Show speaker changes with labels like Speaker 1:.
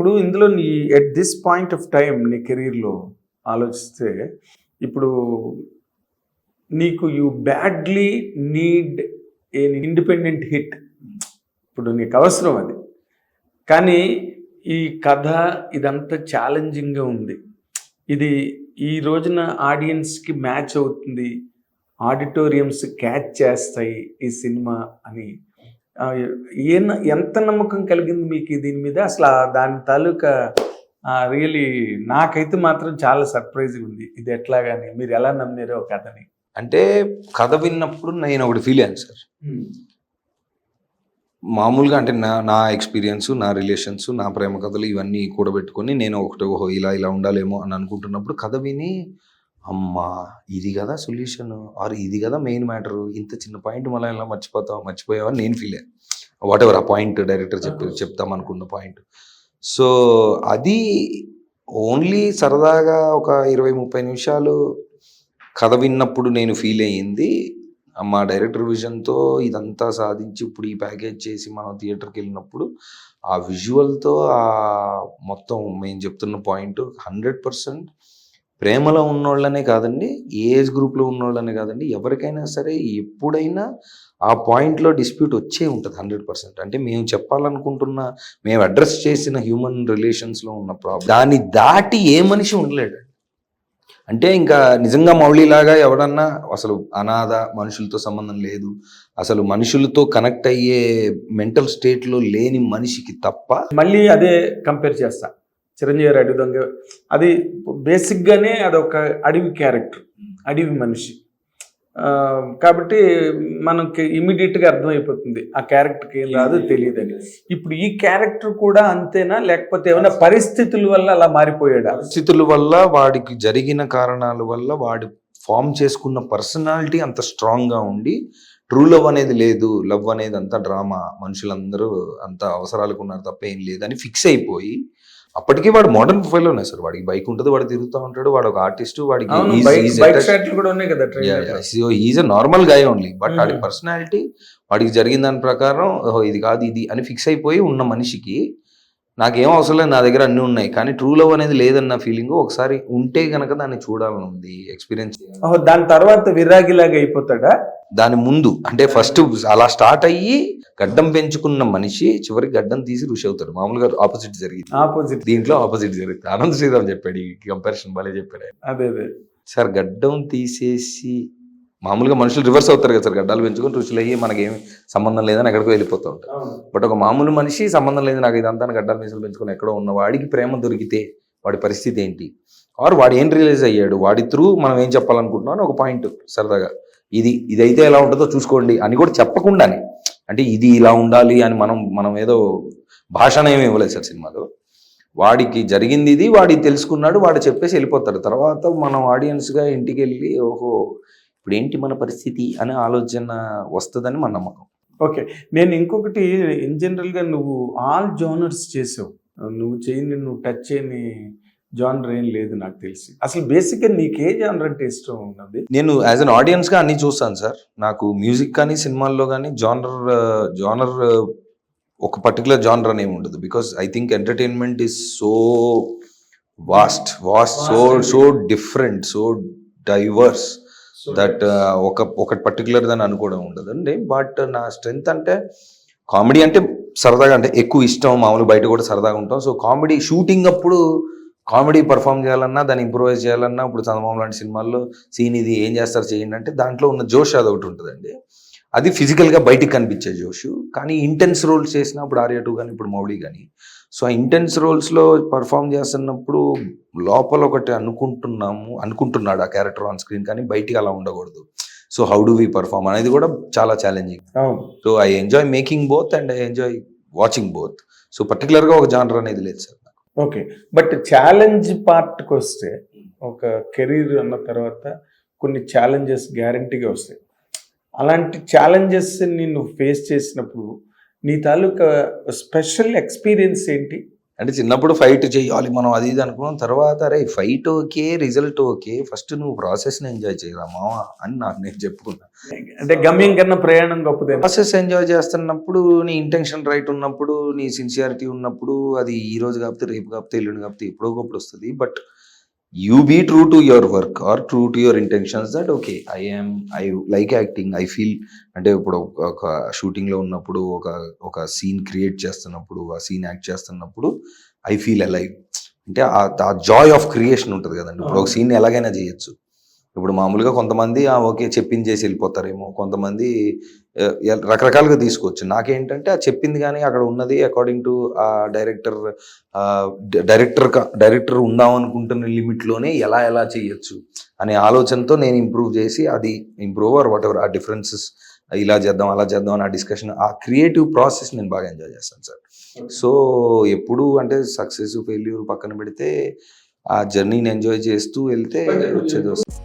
Speaker 1: ఇప్పుడు ఇందులో నీ at this point of time నీ కెరీర్లో ఆలోచిస్తే ఇప్పుడు నీకు you badly need a independent hit ఇప్పుడు నీకు అవసరం అది. కానీ ఈ కథ ఇదంతా ఛాలెంజింగ్గా ఉంది. ఇది ఈ రోజున ఆడియన్స్కి మ్యాచ్ అవుతుంది. ఆడిటోరియంస్ క్యాచ్ చేస్తాయి ఈ సినిమా అని. ఏ ఎంత నమ్మకం కలిగింది మీకు దీని మీద? అసలు దాని తాలూకా రియలీ నాకైతే మాత్రం చాలా సర్ప్రైజ్ ఉంది. ఇది ఎట్లాగాని మీరు ఎలా నమ్మారో కథని.
Speaker 2: అంటే కథ విన్నప్పుడు నేను ఒకటి ఫీల్ అయ్యాను సార్. మామూలుగా అంటే నా నా ఎక్స్పీరియన్స్ నా రిలేషన్స్ నా ప్రేమ కథలు ఇవన్నీ కూడబెట్టుకొని నేను ఒకటి ఓహో ఇలా ఇలా ఉండాలేమో అని అనుకుంటున్నప్పుడు కథ విని అమ్మా ఇది కదా సొల్యూషన్. ఆర్ ఇది కదా మెయిన్ మ్యాటర్. ఇంత చిన్న పాయింట్ మళ్ళీ ఇలా మర్చిపోతావు మర్చిపోయావు అని నేను ఫీల్ అయ్యాను వాట్ ఎవర్ ఆ పాయింట్ డైరెక్టర్ చెప్పి చెప్తాం అనుకున్న పాయింట్. సో అది ఓన్లీ సరదాగా ఒక ఇరవై ముప్పై నిమిషాలు కథ విన్నప్పుడు నేను ఫీల్ అయ్యింది. మా డైరెక్టర్ విజన్తో ఇదంతా సాధించి ఇప్పుడు ఈ ప్యాకేజ్ చేసి మనం థియేటర్కి వెళ్ళినప్పుడు ఆ విజువల్తో ఆ మొత్తం మేము చెప్తున్న పాయింట్ హండ్రెడ్ పర్సెంట్ ప్రేమలో ఉన్నోళ్ళనే కాదండి ఏజ్ గ్రూప్లో ఉన్నోళ్ళనే కాదండి ఎవరికైనా సరే ఎప్పుడైనా ఆ పాయింట్లో డిస్ప్యూట్ వచ్చే ఉంటుంది హండ్రెడ్ పర్సెంట్. అంటే మేము చెప్పాలనుకుంటున్న మేము అడ్రస్ చేసిన హ్యూమన్ రిలేషన్స్లో ఉన్న ప్రాబ్లం దాన్ని దాటి ఏ మనిషి ఉండలేడు. అంటే ఇంకా నిజంగా మౌళిలాగా ఎవడన్నా అసలు అనాథ మనుషులతో సంబంధం లేదు అసలు మనుషులతో కనెక్ట్ అయ్యే మెంటల్ స్టేట్లో లేని మనిషికి తప్ప
Speaker 1: మళ్ళీ అదే కంపేర్ చేస్తా. చిరంజీవి అడవి దొంగ. అది బేసిక్గానే అదొక అడవి క్యారెక్టర్ అడవి మనిషి. కాబట్టి మనకి ఇమీడియట్గా అర్థమైపోతుంది ఆ క్యారెక్టర్కి ఏం రాదు తెలియదని. ఇప్పుడు ఈ క్యారెక్టర్ కూడా అంతేనా? లేకపోతే ఏమైనా పరిస్థితుల వల్ల అలా మారిపోయాడా?
Speaker 2: పరిస్థితుల వల్ల వాడికి జరిగిన కారణాల వల్ల వాడు ఫామ్ చేసుకున్న పర్సనాలిటీ అంత స్ట్రాంగ్గా ఉండి ట్రూ లవ్ అనేది లేదు. లవ్ అనేది అంతా డ్రామా. మనుషులందరూ అంత అవసరాలకు ఉన్నారు తప్ప ఏం లేదని ఫిక్స్ అయిపోయి అప్పటికి వాడు మోడర్న్ ప్రొఫైల్ ఉన్నాయి సార్. వాడికి బైక్ ఉంటుంది వాడు తిరుగుతూ ఉంటాడు వాడు ఒక ఆర్టిస్ట్ వాడికి అ నార్మల్ గాయ ఓన్లీ బట్ వాడి. పర్సనాలిటీ వాడికి జరిగిన దాని ప్రకారం ఇది కాదు ఇది అని ఫిక్స్ అయిపోయి ఉన్న మనిషికి నాకేం అవసరం లేదు నా దగ్గర అన్నీ ఉన్నాయి. కానీ ట్రూ లవ్ అనేది లేదన్న ఫీలింగ్ ఒకసారి ఉంటే గనక దాన్ని చూడాలని ఉంది ఎక్స్పీరియన్స్
Speaker 1: దాని తర్వాత విరాగిలాగా అయిపోతాడా?
Speaker 2: దాని ముందు అంటే ఫస్ట్ అలా స్టార్ట్ అయ్యి గడ్డం పెంచుకున్న మనిషి చివరికి గడ్డం తీసి ఋషి అవుతాడు. మామూలుగా ఆపోజిట్ జరిగింది.
Speaker 1: ఆపోజిట్
Speaker 2: దీంట్లో ఆపోజిట్ జరుగుతుంది ఆనంద్ శ్రీరామ్ చెప్పాడు ఈ కంపారిజన్ భలే చెప్పాడు.
Speaker 1: అదే అదే.
Speaker 2: సార్ గడ్డం తీసేసి మామూలుగా మనుషులు రివర్స్ అవుతారు కదా సార్. గడ్డాలు పెంచుకొని రుచులు అయ్యి మనకేమి సంబంధం లేదని ఎక్కడికో వెళ్ళిపోతూ ఉంటారు. బట్ ఒక మామూలు మనిషి సంబంధం లేదు నాకు ఇదంతా గడ్డాలు మీసలు పెంచుకొని ఎక్కడో ఉన్న వాడికి ప్రేమ దొరికితే వాడి పరిస్థితి ఏంటి? ఆర్ వాడు ఏం రియలైజ్ అయ్యాడు? వాడి త్రూ మనం ఏం చెప్పాలనుకుంటున్నాం అని ఒక పాయింట్ సరదాగా. ఇది ఇదైతే ఎలా ఉంటుందో చూసుకోండి అని కూడా చెప్పకుండానే. అంటే ఇది ఇలా ఉండాలి అని మనం మనం ఏదో భాషణ ఏమి ఇవ్వలేదు సార్ సినిమాలో. వాడికి జరిగింది ఇది వాడి తెలుసుకున్నాడు వాడు చెప్పేసి వెళ్ళిపోతాడు. తర్వాత మనం ఆడియన్స్గా ఇంటికి వెళ్ళి ఓహో ఇప్పుడు ఏంటి మన పరిస్థితి అనే ఆలోచన వస్తుందని మన నమ్మకం.
Speaker 1: ఓకే. నేను ఇంకొకటి ఇన్ జనరల్గా నువ్వు ఆల్ జోనర్స్ చేసావు. నువ్వు చేయని నువ్వు టచ్ చేయని జానర్ ఏం లేదు నాకు తెలిసి. అసలు బేసిక్గా నీకే జానర్ అంటే ఇష్టం ఉన్నది?
Speaker 2: నేను యాజ్ అన్ ఆడియన్స్గా అన్ని చూస్తాను సార్. నాకు మ్యూజిక్ కానీ సినిమాల్లో కానీ జానర్ జానర్ ఒక పర్టికులర్ జానర్ అనేమి ఉండదు. Because I think entertainment is so vast. Vast so so different so diverse. That ఒక ఒక పర్టికులర్ దాన్ని అనుకోవడం ఉండదండి. బట్ నా స్ట్రెంగ్త్ అంటే కామెడీ అంటే సరదాగా అంటే ఎక్కువ ఇష్టం. మామూలు బయట కూడా సరదాగా ఉంటాం. సో కామెడీ షూటింగ్ అప్పుడు కామెడీ పర్ఫామ్ చేయాలన్నా దాన్ని ఇంప్రూవైజ్ చేయాలన్నా ఇప్పుడు చందమామ లాంటి సినిమాల్లో సీన్ ఇది ఏం చేస్తారు చేయండి అంటే దాంట్లో ఉన్న జోష్ అది ఒకటి ఉంటుందండి. అది ఫిజికల్గా బయటికి కనిపించే జోష్. కానీ ఇంటెన్స్ రోల్స్ చేసినప్పుడు ఆర్య టూ కానీ ఇప్పుడు మౌళి కానీ సో ఆ ఇంటెన్స్ రోల్స్లో పర్ఫామ్ చేస్తున్నప్పుడు లోపల ఒకటి అనుకుంటున్నాము అనుకుంటున్నాడు ఆ క్యారెక్టర్ ఆన్ స్క్రీన్ కానీ బయటికి అలా ఉండకూడదు. So how do we perform అనేది కూడా చాలా challenging so I enjoy making both and I enjoy watching both so పర్టికులర్గా ఒక జానర్ అనేది లేదు సార్
Speaker 1: ఓకే బట్ ఛాలెంజ్ పార్ట్కి వస్తే ఒక కెరీర్ అన్న తర్వాత కొన్ని ఛాలెంజెస్ గ్యారంటీగా వస్తాయి. అలాంటి ఛాలెంజెస్ని నువ్వు ఫేస్ చేసినప్పుడు నీ తాలూకా స్పెషల్ ఎక్స్పీరియన్స్ ఏంటి?
Speaker 2: అంటే చిన్నప్పుడు ఫైట్ చేయాలి మనం అది ఇది అనుకున్నాం. తర్వాత అరే fight okay result okay first నువ్వు ప్రాసెస్ని ఎంజాయ్ చేయరా మావా అని నాకు నేను చెప్పుకున్నా.
Speaker 1: అంటే గమ్యం కన్నా ప్రయాణం గొప్పదే.
Speaker 2: ప్రాసెస్ ఎంజాయ్ చేస్తున్నప్పుడు నీ ఇంటెన్షన్ రైట్ ఉన్నప్పుడు నీ సిన్సియారిటీ ఉన్నప్పుడు అది ఈ రోజు కాకపోతే రేపు కాకపోతే ఎల్లుండి కాకపోతే ఎప్పుడో ఒకప్పుడు వస్తుంది. But you be true to your work or true to your intentions that okay I am I like acting I feel అంటే ఇప్పుడు ఒక- ఒక షూటింగ్లో ఉన్నప్పుడు ఒక ఒక సీన్ క్రియేట్ చేస్తున్నప్పుడు ఆ సీన్ యాక్ట్ చేస్తున్నప్పుడు ఐ ఫీల్ అలైవ్ అంటే ఆ జాయ్ ఆఫ్ క్రియేషన్ ఉంటుంది కదండి. ఇప్పుడు ఒక సీన్ ఎలాగైనా చేయొచ్చు. ఇప్పుడు మామూలుగా కొంతమంది "ఆ, ఓకే చెప్పింది చేసి వెళ్ళిపోతారేమో. కొంతమంది రకరకాలుగా తీసుకోవచ్చు. నాకేంటంటే ఆ చెప్పింది కానీ అక్కడ ఉన్నది అకార్డింగ్ టు ఆ డైరెక్టర్ డైరెక్టర్ డైరెక్టర్ ఉందాం అనుకుంటున్న లిమిట్లోనే ఎలా ఎలా చేయొచ్చు అనే ఆలోచనతో నేను ఇంప్రూవ్ చేసి అది ఇంప్రూవ్ ఆర్ వాట్ ఎవర్ ఆ డిఫరెన్సెస్ ఇలా చేద్దాం అలా చేద్దాం అని ఆ డిస్కషన్ ఆ క్రియేటివ్ ప్రాసెస్ నేను బాగా ఎంజాయ్ చేస్తాను సార్. సో ఎప్పుడు అంటే సక్సెస్ ఫెయిల్యూర్ పక్కన పెడితే ఆ జర్నీని ఎంజాయ్ చేస్తూ వెళ్తే వచ్చేది వస్తుంది.